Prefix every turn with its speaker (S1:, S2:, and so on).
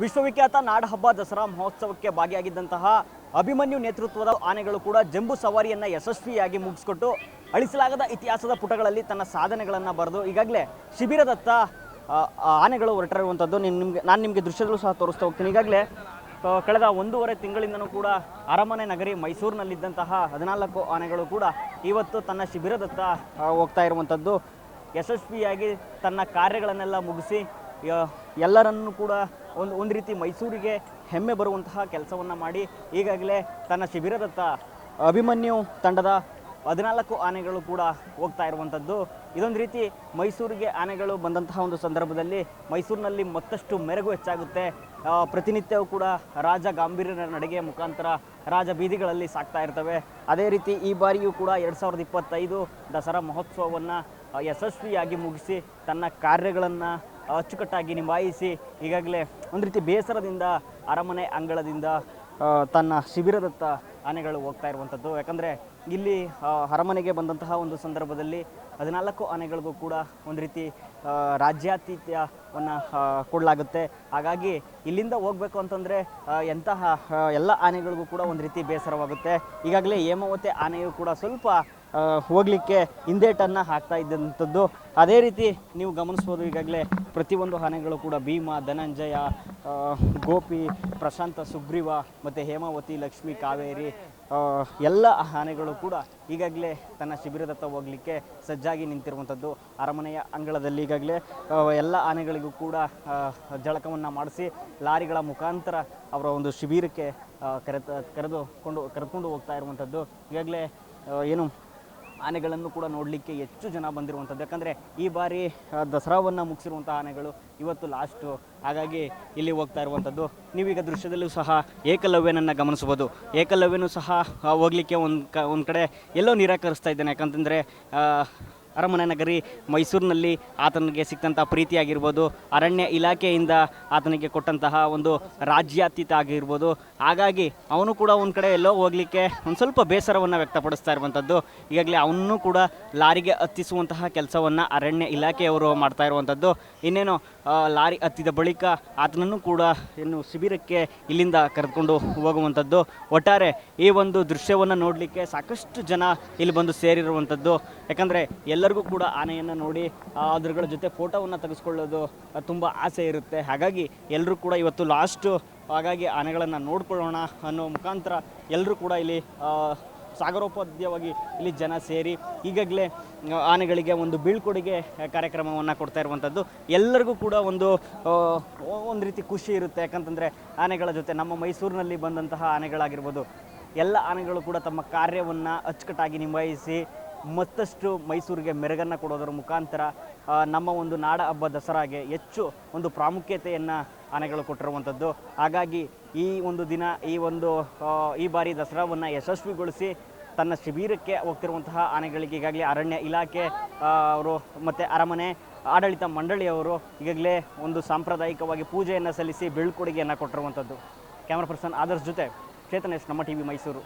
S1: ವಿಶ್ವವಿಖ್ಯಾತ ನಾಡಹಬ್ಬ ದಸರಾ ಮಹೋತ್ಸವಕ್ಕೆ ಭಾಗಿಯಾಗಿದ್ದಂತಹ ಅಭಿಮನ್ಯು ನೇತೃತ್ವದ ಆನೆಗಳು ಕೂಡ ಜಂಬೂ ಸವಾರಿಯನ್ನು ಯಶಸ್ವಿಯಾಗಿ ಮುಗಿಸ್ಕೊಟ್ಟು ಅಳಿಸಲಾಗದ ಇತಿಹಾಸದ ಪುಟಗಳಲ್ಲಿ ತನ್ನ ಸಾಧನೆಗಳನ್ನು ಬರೆದು ಈಗಾಗಲೇ ಶಿಬಿರದತ್ತ ಆನೆಗಳು ಹೊರಟಿರುವಂಥದ್ದು ನಿಮಗೆ, ನಾನು ನಿಮಗೆ ದೃಶ್ಯದಲ್ಲೂ ಸಹ ತೋರಿಸ್ತಾ ಹೋಗ್ತೀನಿ. ಈಗಾಗಲೇ ಕಳೆದ ಒಂದೂವರೆ ತಿಂಗಳಿಂದನೂ ಕೂಡ ಅರಮನೆ ನಗರಿ ಮೈಸೂರಿನಲ್ಲಿದ್ದಂತಹ ಹದಿನಾಲ್ಕು ಆನೆಗಳು ಕೂಡ ಇವತ್ತು ತನ್ನ ಶಿಬಿರದತ್ತ ಹೋಗ್ತಾ ಇರುವಂಥದ್ದು. ಯಶಸ್ವಿಯಾಗಿ ತನ್ನ ಕಾರ್ಯಗಳನ್ನೆಲ್ಲ ಮುಗಿಸಿ ಎಲ್ಲರನ್ನೂ ಕೂಡ ಒಂದು ಒಂದು ರೀತಿ ಮೈಸೂರಿಗೆ ಹೆಮ್ಮೆ ಬರುವಂತಹ ಕೆಲಸವನ್ನು ಮಾಡಿ ಈಗಾಗಲೇ ತನ್ನ ಶಿಬಿರದತ್ತ ಅಭಿಮನ್ಯು ತಂಡದ ಹದಿನಾಲ್ಕು ಆನೆಗಳು ಕೂಡ ಹೋಗ್ತಾ ಇರುವಂಥದ್ದು ಇದೊಂದು ರೀತಿ ಮೈಸೂರಿಗೆ ಆನೆಗಳು ಬಂದಂತಹ ಒಂದು ಸಂದರ್ಭದಲ್ಲಿ ಮೈಸೂರಿನಲ್ಲಿ ಮತ್ತಷ್ಟು ಮೆರಗು ಹೆಚ್ಚಾಗುತ್ತೆ. ಪ್ರತಿನಿತ್ಯವೂ ಕೂಡ ರಾಜ ಗಾಂಭೀರ್ಯ ನಡಿಗೆಯ ಮುಖಾಂತರ ರಾಜ ಬೀದಿಗಳಲ್ಲಿ ಸಾಕ್ತಾ ಇರ್ತವೆ. ಅದೇ ರೀತಿ ಈ ಬಾರಿಯೂ ಕೂಡ ಎರಡು ಸಾವಿರದ ಇಪ್ಪತ್ತೈದು ದಸರಾ ಮಹೋತ್ಸವವನ್ನು ಯಶಸ್ವಿಯಾಗಿ ಮುಗಿಸಿ ತನ್ನ ಕಾರ್ಯಗಳನ್ನು ಅಚ್ಚುಕಟ್ಟಾಗಿ ನಿಭಾಯಿಸಿ ಈಗಾಗಲೇ ಒಂದು ರೀತಿ ಬೇಸರದಿಂದ ಅರಮನೆ ಅಂಗಳದಿಂದ ತನ್ನ ಶಿಬಿರದತ್ತ ಆನೆಗಳು ಹೋಗ್ತಾ ಇರುವಂಥದ್ದು. ಯಾಕಂದರೆ ಇಲ್ಲಿ ಅರಮನೆಗೆ ಬಂದಂತಹ ಒಂದು ಸಂದರ್ಭದಲ್ಲಿ ಹದಿನಾಲ್ಕು ಆನೆಗಳಿಗೂ ಕೂಡ ಒಂದು ರೀತಿ ರಾಜ್ಯಾತಿಥ್ಯವನ್ನು ಕೊಡಲಾಗುತ್ತೆ. ಹಾಗಾಗಿ ಇಲ್ಲಿಂದ ಹೋಗಬೇಕು ಅಂತಂದರೆ ಎಂತಹ ಎಲ್ಲ ಆನೆಗಳಿಗೂ ಕೂಡ ಒಂದು ರೀತಿ ಬೇಸರವಾಗುತ್ತೆ. ಈಗಾಗಲೇ ಹೇಮಾವತಿ ಆನೆಯು ಕೂಡ ಸ್ವಲ್ಪ ಹೋಗ್ಲಿಕ್ಕೆ ಹಿಂದೇಟನ್ನು ಹಾಕ್ತಾ ಇದ್ದಂಥದ್ದು. ಅದೇ ರೀತಿ ನೀವು ಗಮನಿಸ್ಬೋದು ಈಗಾಗಲೇ ಪ್ರತಿಯೊಂದು ಆನೆಗಳು ಕೂಡ ಭೀಮ, ಧನಂಜಯ ಗೋಪಿ, ಪ್ರಶಾಂತ, ಸುಗ್ರೀವ ಮತ್ತು ಹೇಮಾವತಿ, ಲಕ್ಷ್ಮಿ, ಕಾವೇರಿ ಎಲ್ಲ ಆನೆಗಳು ಕೂಡ ಈಗಾಗಲೇ ತನ್ನ ಶಿಬಿರದತ್ತ ಹೋಗಲಿಕ್ಕೆ ಸಜ್ಜಾಗಿ ನಿಂತಿರುವಂಥದ್ದು. ಅರಮನೆಯ ಅಂಗಳದಲ್ಲಿ ಈಗಾಗಲೇ ಎಲ್ಲ ಆನೆಗಳಿಗೂ ಕೂಡ ಜಳಕವನ್ನು ಮಾಡಿಸಿ ಲಾರಿಗಳ ಮುಖಾಂತರ ಅವರ ಒಂದು ಶಿಬಿರಕ್ಕೆ ಕರೆತ ಕರೆದುಕೊಂಡು ಕರೆದುಕೊಂಡು ಹೋಗ್ತಾ ಇರುವಂಥದ್ದು. ಈಗಾಗಲೇ ಏನು ಆನೆಗಳನ್ನು ಕೂಡ ನೋಡಲಿಕ್ಕೆ ಹೆಚ್ಚು ಜನ ಬಂದಿರುವಂಥದ್ದು. ಯಾಕಂದರೆ ಈ ಬಾರಿ ದಸರಾವನ್ನು ಮುಗಿಸಿರುವಂಥ ಆನೆಗಳು ಇವತ್ತು ಲಾಸ್ಟು ಹಾಗಾಗಿ ಇಲ್ಲಿ ಹೋಗ್ತಾ ಇರುವಂಥದ್ದು. ನೀವೀಗ ದೃಶ್ಯದಲ್ಲೂ ಸಹ ಏಕಲವ್ಯನನ್ನು ಗಮನಿಸ್ಬೋದು ಏಕಲವ್ಯನೂ ಸಹ ಹೋಗಲಿಕ್ಕೆ ಒಂದು ಕ, ಒಂದು ಕಡೆ ಎಲ್ಲೋ ನಿರಾಕರಿಸ್ತಾ ಇದ್ದಾನೆ. ಯಾಕಂತಂದರೆ ಅರಮನೆ ನಗರಿ ಮೈಸೂರಿನಲ್ಲಿ ಆತನಿಗೆ ಸಿಕ್ಕಂಥ ಪ್ರೀತಿಯಾಗಿರ್ಬೋದು. ಅರಣ್ಯ ಇಲಾಖೆಯಿಂದ ಆತನಿಗೆ ಕೊಟ್ಟಂತಹ ಒಂದು ರಾಜ್ಯಾತೀತ ಆಗಿರ್ಬೋದು. ಹಾಗಾಗಿ ಅವನು ಕೂಡ ಒಂದು ಕಡೆ ಎಲ್ಲೋ ಹೋಗಲಿಕ್ಕೆ ಒಂದು ಸ್ವಲ್ಪ ಬೇಸರವನ್ನು ವ್ಯಕ್ತಪಡಿಸ್ತಾ ಇರುವಂಥದ್ದು. ಈಗಾಗಲೇ ಅವನು ಕೂಡ ಲಾರಿಗೆ ಹತ್ತಿಸುವಂತಹ ಕೆಲಸವನ್ನು ಅರಣ್ಯ ಇಲಾಖೆಯವರು ಮಾಡ್ತಾ ಇರುವಂಥದ್ದು. ಇನ್ನೇನು ಲಾರಿ ಹತ್ತಿದ ಬಳಿಕ ಆತನನ್ನು ಕೂಡ ಇನ್ನು ಶಿಬಿರಕ್ಕೆ ಇಲ್ಲಿಂದ ಕರೆದುಕೊಂಡು ಹೋಗುವಂಥದ್ದು. ಒಟ್ಟಾರೆ ಈ ಒಂದು ದೃಶ್ಯವನ್ನು ನೋಡಲಿಕ್ಕೆ ಸಾಕಷ್ಟು ಜನ ಇಲ್ಲಿ ಬಂದು ಸೇರಿರುವಂಥದ್ದು. ಯಾಕಂದರೆ ಎಲ್ಲರಿಗೂ ಕೂಡ ಆನೆಯನ್ನು ನೋಡಿ ಅದ್ರಗಳ ಜೊತೆ ಫೋಟೋವನ್ನು ತೆಗೆಸ್ಕೊಳ್ಳೋದು ತುಂಬ ಆಸೆ ಇರುತ್ತೆ. ಹಾಗಾಗಿ ಎಲ್ಲರೂ ಕೂಡ ಇವತ್ತು ಲಾಸ್ಟು ಹಾಗಾಗಿ ಆನೆಗಳನ್ನು ನೋಡ್ಕೊಳ್ಳೋಣ ಅನ್ನೋ ಮುಖಾಂತರ ಎಲ್ಲರೂ ಕೂಡ ಇಲ್ಲಿ ಸಾಗರೋಪಾದ್ಯವಾಗಿ ಇಲ್ಲಿ ಜನ ಸೇರಿ ಈಗಾಗಲೇ ಆನೆಗಳಿಗೆ ಒಂದು ಬೀಳ್ಕೊಡುಗೆ ಕಾರ್ಯಕ್ರಮವನ್ನು ಕೊಡ್ತಾ ಇರುವಂಥದ್ದು ಎಲ್ಲರಿಗೂ ಕೂಡ ಒಂದು ಒಂದು ರೀತಿ ಖುಷಿ ಇರುತ್ತೆ. ಯಾಕಂತಂದರೆ ಆನೆಗಳ ಜೊತೆ ನಮ್ಮ ಮೈಸೂರಿನಲ್ಲಿ ಬಂದಂತಹ ಆನೆಗಳಾಗಿರ್ಬೋದು, ಎಲ್ಲ ಆನೆಗಳು ಕೂಡ ತಮ್ಮ ಕಾರ್ಯವನ್ನು ಅಚ್ಚುಕಟ್ಟಾಗಿ ನಿಭಾಯಿಸಿ ಮತ್ತಷ್ಟು ಮೈಸೂರಿಗೆ ಮೆರಗನ್ನು ಕೊಡೋದರ ಮುಖಾಂತರ ನಮ್ಮ ಒಂದು ನಾಡ ಹಬ್ಬ ದಸರಾಗೆ ಹೆಚ್ಚು ಒಂದು ಪ್ರಾಮುಖ್ಯತೆಯನ್ನು ಆನೆಗಳು ಕೊಟ್ಟಿರುವಂಥದ್ದು. ಹಾಗಾಗಿ ಈ ಒಂದು ದಿನ, ಈ ಒಂದು ಈ ಬಾರಿ ದಸರಾವನ್ನು ಯಶಸ್ವಿಗೊಳಿಸಿ ತನ್ನ ಶಿಬಿರಕ್ಕೆ ಹೋಗ್ತಿರುವಂತಹ ಆನೆಗಳಿಗೆ ಈಗಾಗಲೇ ಅರಣ್ಯ ಇಲಾಖೆ ಅವರು ಮತ್ತು ಅರಮನೆ, ಆಡಳಿತ ಮಂಡಳಿಯವರು ಈಗಾಗಲೇ ಒಂದು ಸಾಂಪ್ರದಾಯಿಕವಾಗಿ ಪೂಜೆಯನ್ನು ಸಲ್ಲಿಸಿ ಬೀಳ್ಕೊಡುಗೆಯನ್ನು ಕೊಟ್ಟಿರುವಂಥದ್ದು. ಕ್ಯಾಮ್ರಾ ಪರ್ಸನ್ ಆದರ್ಶ್ ಜೊತೆ ಚೇತನೇಶ್ ನಮ್ಮ ಟಿ ವಿ ಮೈಸೂರು.